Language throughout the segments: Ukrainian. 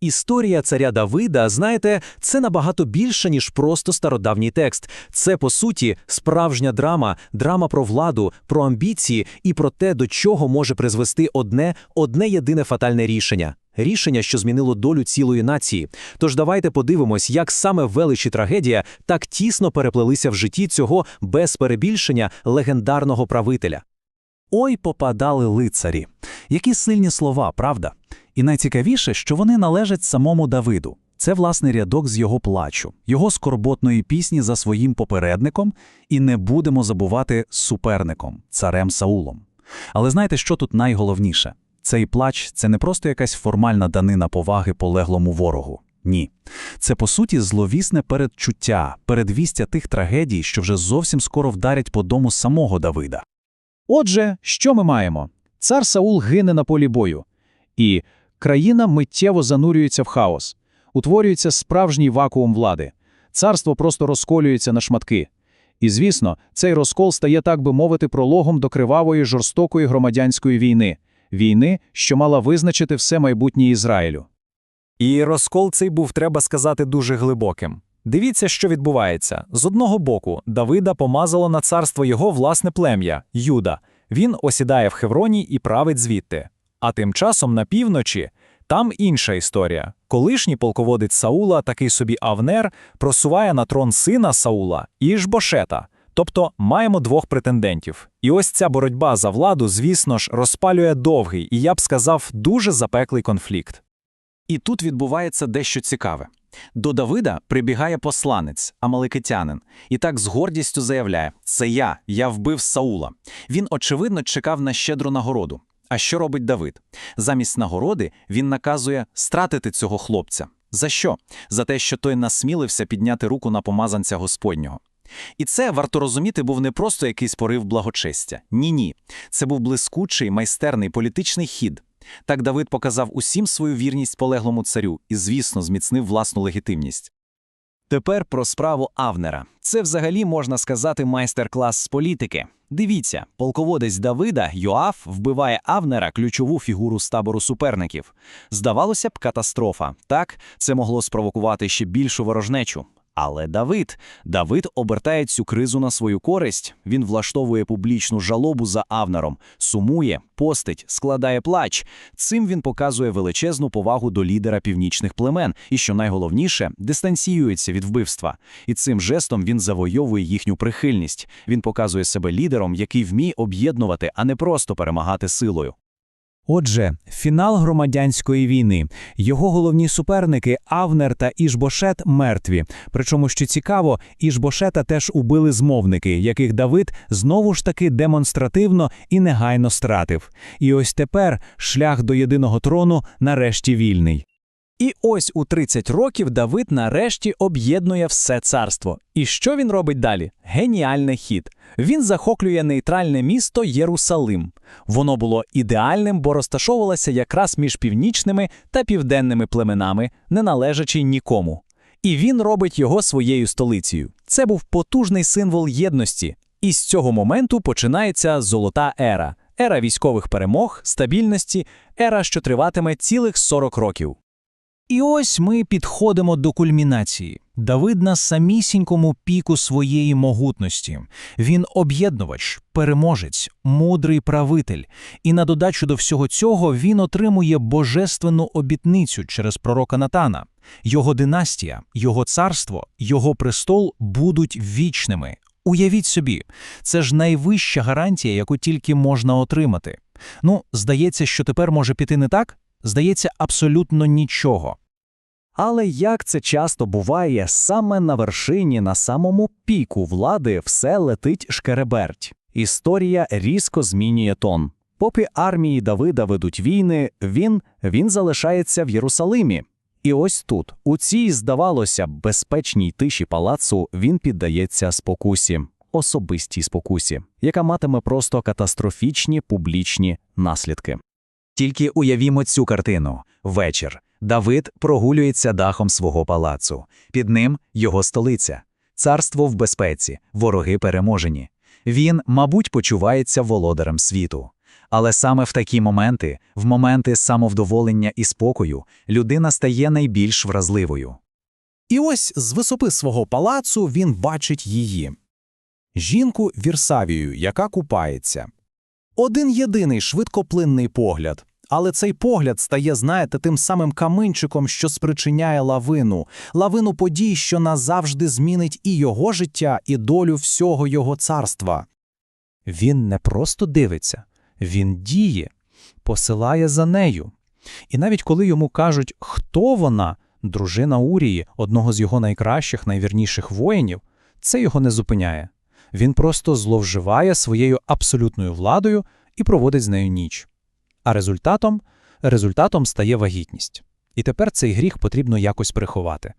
Історія царя Давида, знаєте, це набагато більше, ніж просто стародавній текст. Це, по суті, справжня драма, драма про владу, про амбіції і про те, до чого може призвести одне, одне єдине фатальне рішення. Рішення, що змінило долю цілої нації. Тож давайте подивимось, як саме велич і трагедія так тісно переплелися в житті цього без перебільшення легендарного правителя. Ой, попадали лицарі. Які сильні слова, правда? І найцікавіше, що вони належать самому Давиду. Це власний рядок з його плачу, його скорботної пісні за своїм попередником, і не будемо забувати суперником, царем Саулом. Але знаєте, що тут найголовніше? Цей плач це не просто якась формальна данина поваги полеглому ворогу. Ні. Це, по суті, зловісне передчуття, передвістя тих трагедій, що вже зовсім скоро вдарять по дому самого Давида. Отже, що ми маємо? Цар Саул гине на полі бою, і країна миттєво занурюється в хаос, утворюється справжній вакуум влади. Царство просто розколюється на шматки. І, звісно, цей розкол стає, так би мовити, прологом до кривавої жорстокої громадянської війни, війни, що мала визначити все майбутнє Ізраїлю. І розкол цей був, треба сказати, дуже глибоким. Дивіться, що відбувається. З одного боку, Давида помазало на царство його власне плем'я Юда. Він осідає в Хевроні і править звідти. А тим часом на півночі там інша історія. Колишній полководець Саула, такий собі Авнер, просуває на трон сина Саула Ішбошета. Тобто маємо двох претендентів. І ось ця боротьба за владу, звісно ж, розпалює довгий і я б сказав, дуже запеклий конфлікт. І тут відбувається дещо цікаве. До Давида прибігає посланець, амаликитянин, і так з гордістю заявляє: Це я, я вбив Саула. Він, очевидно, чекав на щедру нагороду. А що робить Давид? Замість нагороди він наказує стратити цього хлопця. За що? За те, що той насмілився підняти руку на помазанця Господнього. І це, варто розуміти, був не просто якийсь порив благочестя. Ні, ні. Це був блискучий, майстерний політичний хід. Так Давид показав усім свою вірність полеглому царю і, звісно, зміцнив власну легітимність. Тепер про справу Авнера. Це взагалі можна сказати майстер-клас з політики. Дивіться, полководець Давида Йоаф вбиває Авнера ключову фігуру з табору суперників. Здавалося б, катастрофа. Так, це могло спровокувати ще більшу ворожнечу. Але Давид, Давид обертає цю кризу на свою користь. Він влаштовує публічну жалобу за Авнером, сумує, постить, складає плач. Цим він показує величезну повагу до лідера північних племен і, що найголовніше, дистанціюється від вбивства. І цим жестом він завойовує їхню прихильність. Він показує себе лідером, який вміє об'єднувати, а не просто перемагати силою. Отже, фінал громадянської війни. Його головні суперники Авнер та Ішбошет мертві. Причому, що цікаво, Ішбошета теж убили змовники, яких Давид знову ж таки демонстративно і негайно стратив. І ось тепер шлях до єдиного трону нарешті вільний. І ось у 30 років Давид нарешті об'єднує все царство. І що він робить далі? Геніальний хід. Він захоплює нейтральне місто Єрусалим. Воно було ідеальним, бо розташовувалося якраз між північними та південними племенами, не належачи нікому. І він робить його своєю столицею. Це був потужний символ єдності. І з цього моменту починається золота ера, ера військових перемог, стабільності, ера, що триватиме цілих 40 років. І ось ми підходимо до кульмінації. Давид на самісінькому піку своєї могутності. Він об'єднувач, переможець, мудрий правитель. І на додачу до всього цього він отримує божественну обітницю через пророка Натана. Його династія, його царство, його престол будуть вічними. Уявіть собі, це ж найвища гарантія, яку тільки можна отримати. Ну, здається, що тепер може піти не так? Здається, абсолютно нічого. Але як це часто буває, саме на вершині, на самому піку влади все летить шкереберть. Історія різко змінює тон. Поки армії Давида ведуть війни, він, він залишається в Єрусалимі. І ось тут, у цій, здавалося, безпечній тиші палацу, він піддається спокусі, особистій спокусі, яка матиме просто катастрофічні публічні наслідки. Тільки уявімо цю картину вечір. Давид прогулюється дахом свого палацу. Під ним його столиця, царство в безпеці, вороги переможені. Він, мабуть, почувається володарем світу. Але саме в такі моменти, в моменти самовдоволення і спокою, людина стає найбільш вразливою. І ось з висоти свого палацу він бачить її. Жінку Вірсавію, яка купається. Один єдиний швидкоплинний погляд. Але цей погляд стає, знаєте, тим самим каминчиком, що спричиняє лавину, лавину подій, що назавжди змінить і його життя, і долю всього його царства. Він не просто дивиться, він діє, посилає за нею. І навіть коли йому кажуть, хто вона, дружина Урії, одного з його найкращих, найвірніших воїнів, це його не зупиняє. Він просто зловживає своєю абсолютною владою і проводить з нею ніч. А результатом, результатом стає вагітність. І тепер цей гріх потрібно якось приховати.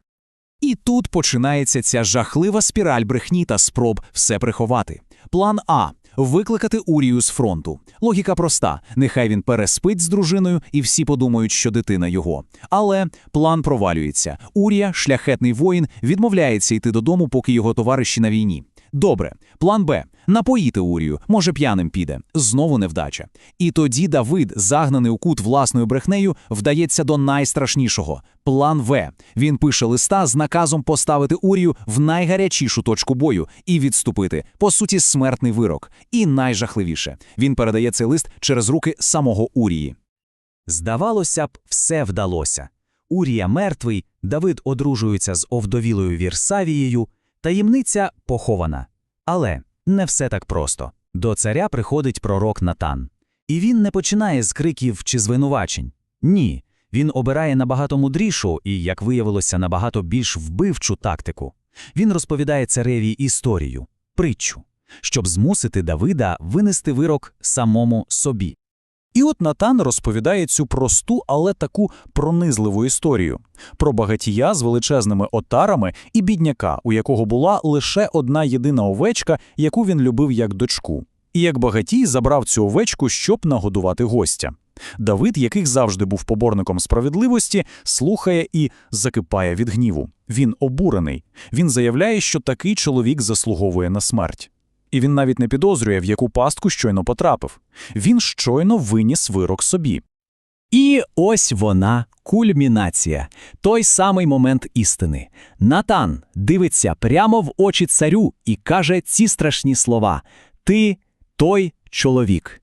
І тут починається ця жахлива спіраль брехні та спроб все приховати. План А викликати Урію з фронту. Логіка проста: нехай він переспить з дружиною, і всі подумають, що дитина його. Але план провалюється. Урія, шляхетний воїн, відмовляється йти додому, поки його товариші на війні. Добре, план Б напоїти Урію, може п'яним піде. Знову невдача. І тоді Давид, загнаний у кут власною брехнею, вдається до найстрашнішого план В. Він пише листа з наказом поставити Урію в найгарячішу точку бою і відступити. По суті, смертний вирок. І найжахливіше він передає цей лист через руки самого Урії. Здавалося б, все вдалося. Урія мертвий, Давид одружується з овдовілою Вірсавією, таємниця похована. Але не все так просто. До царя приходить пророк Натан. І він не починає з криків чи звинувачень. Ні, він обирає набагато мудрішу і, як виявилося, набагато більш вбивчу тактику. Він розповідає цареві історію, притчу, щоб змусити Давида винести вирок самому собі. І от Натан розповідає цю просту, але таку пронизливу історію про багатія з величезними отарами і бідняка, у якого була лише одна єдина овечка, яку він любив як дочку. І як багатій забрав цю овечку, щоб нагодувати гостя. Давид, яких завжди був поборником справедливості, слухає і закипає від гніву. Він обурений. Він заявляє, що такий чоловік заслуговує на смерть. І він навіть не підозрює, в яку пастку щойно потрапив. Він щойно виніс вирок собі. І ось вона, кульмінація, той самий момент істини. Натан дивиться прямо в очі царю і каже ці страшні слова: Ти той чоловік.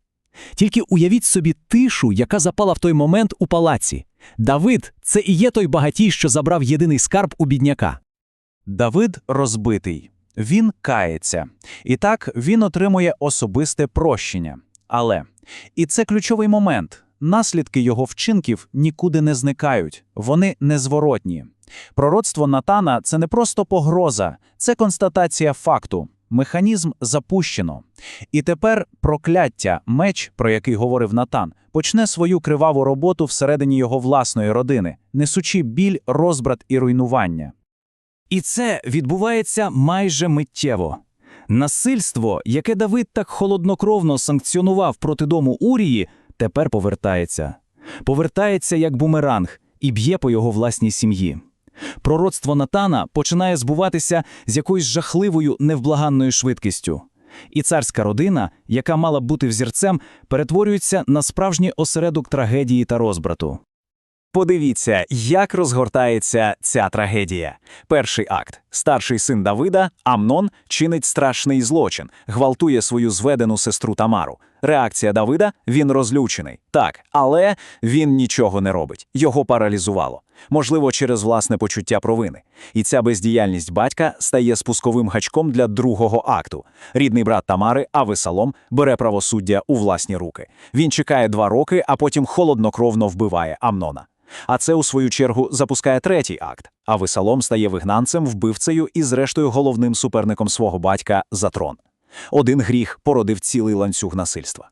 Тільки уявіть собі тишу, яка запала в той момент у палаці. Давид це і є той багатій, що забрав єдиний скарб у бідняка. Давид розбитий. Він кається. І так він отримує особисте прощення. Але і це ключовий момент. Наслідки його вчинків нікуди не зникають, вони незворотні. Пророцтво Натана це не просто погроза, це констатація факту. Механізм запущено. І тепер прокляття, меч, про який говорив Натан, почне свою криваву роботу всередині його власної родини, несучи біль, розбрат і руйнування. І це відбувається майже миттєво. Насильство, яке Давид так холоднокровно санкціонував проти дому Урії, тепер повертається. Повертається як бумеранг і б'є по його власній сім'ї. Пророцтво Натана починає збуватися з якоюсь жахливою невблаганною швидкістю. І царська родина, яка мала б бути взірцем, перетворюється на справжній осередок трагедії та розбрату. Подивіться, як розгортається ця трагедія. Перший акт. Старший син Давида, Амнон, чинить страшний злочин, гвалтує свою зведену сестру Тамару. Реакція Давида він розлючений. Так, але він нічого не робить. Його паралізувало. Можливо, через власне почуття провини. І ця бездіяльність батька стає спусковим гачком для другого акту. Рідний брат Тамари, Авесалом, бере правосуддя у власні руки. Він чекає два роки, а потім холоднокровно вбиває Амнона. А це, у свою чергу, запускає третій акт. А Весалом стає вигнанцем, вбивцею і, зрештою, головним суперником свого батька за трон. Один гріх породив цілий ланцюг насильства.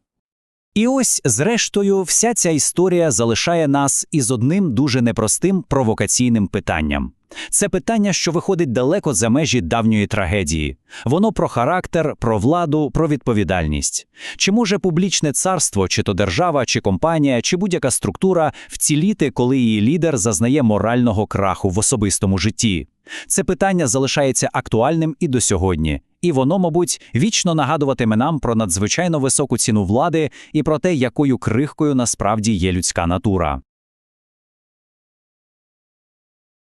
І ось, зрештою, вся ця історія залишає нас із одним дуже непростим провокаційним питанням. Це питання, що виходить далеко за межі давньої трагедії. Воно про характер, про владу, про відповідальність. Чи може публічне царство, чи то держава, чи компанія, чи будь-яка структура вціліти, коли її лідер зазнає морального краху в особистому житті? Це питання залишається актуальним і до сьогодні. І воно, мабуть, вічно нагадуватиме нам про надзвичайно високу ціну влади і про те, якою крихкою насправді є людська натура.